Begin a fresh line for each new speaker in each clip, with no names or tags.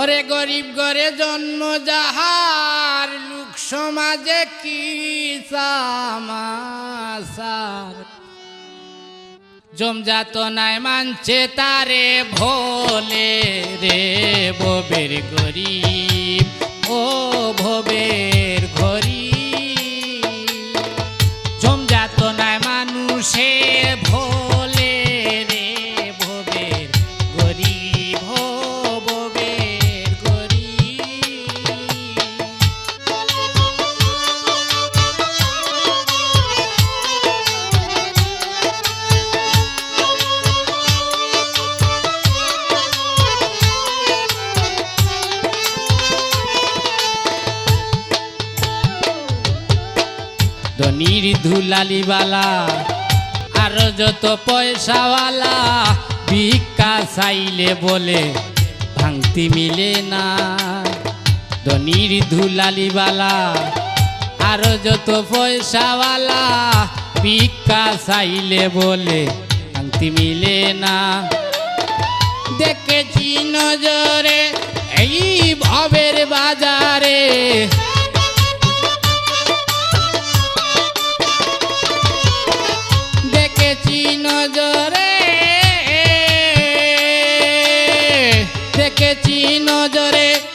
ওরে গরিব ঘরে জন্ম, যাহার লোক সমাজে কি জমজাত নাই মানছে তারে ভোলে রে ববের গরিব। ধনির ধুলালিবালা আর যত পয়সাওয়ালা, ভিক্ষা চাইলে বলে ভাঙতি মিলে না। ধনির ধুলালিবালা আর যত পয়সাওয়ালা, ভিক্ষা চাইলে বলে ভাঙতি মিলে না। দেখেছি নজরে এই ভবের বাজারে দেখেছি নজরে।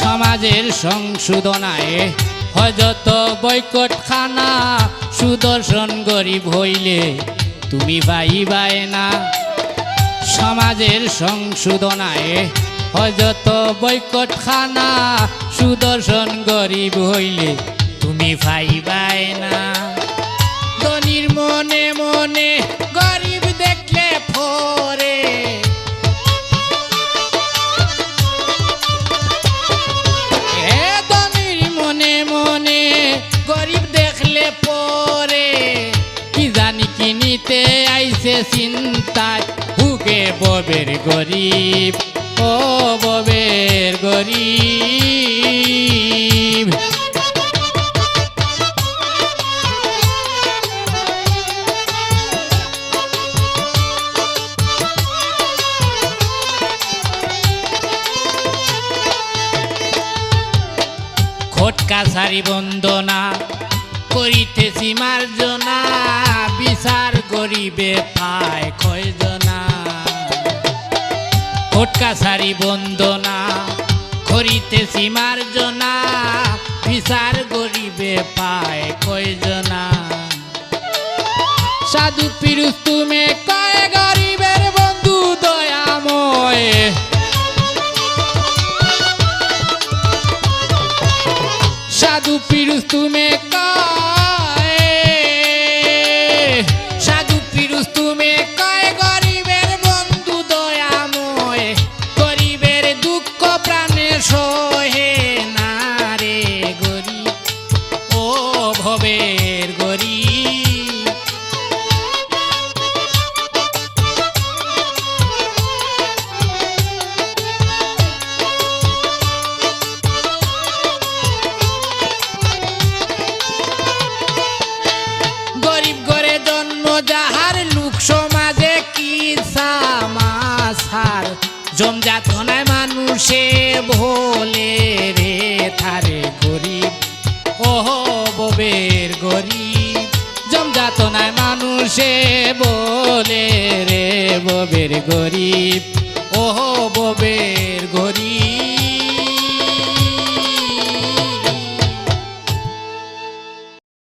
সমাজের সংশোধনায় হজত বৈকট খানা সুদর্শন গরিব হইলে তুমি পাইবাই না। সমাজের সংশোধনায় হজত বৈকট খানা সুদর্শন গরিব হইলে তুমি পাইবাই না। ধনির মনে মনে চিন্তায় ভুগে ববের গরিব ও ববের গরিব। খোটকা সারি বন্দনা করিতেছি মার্জনা। বিচার গরিবে পায় খয়জনা খোটকা সারি বন্দনা করিতে সীমার জনা বিচার গরিবে পায় কয়জনা সাধু পিরুষ মানুষে ভোলে রে থারে গরিব। ওহ ববের গরিব। জমজাতনায় মানুষে বলে রে ববের গরিব। ওহ ববের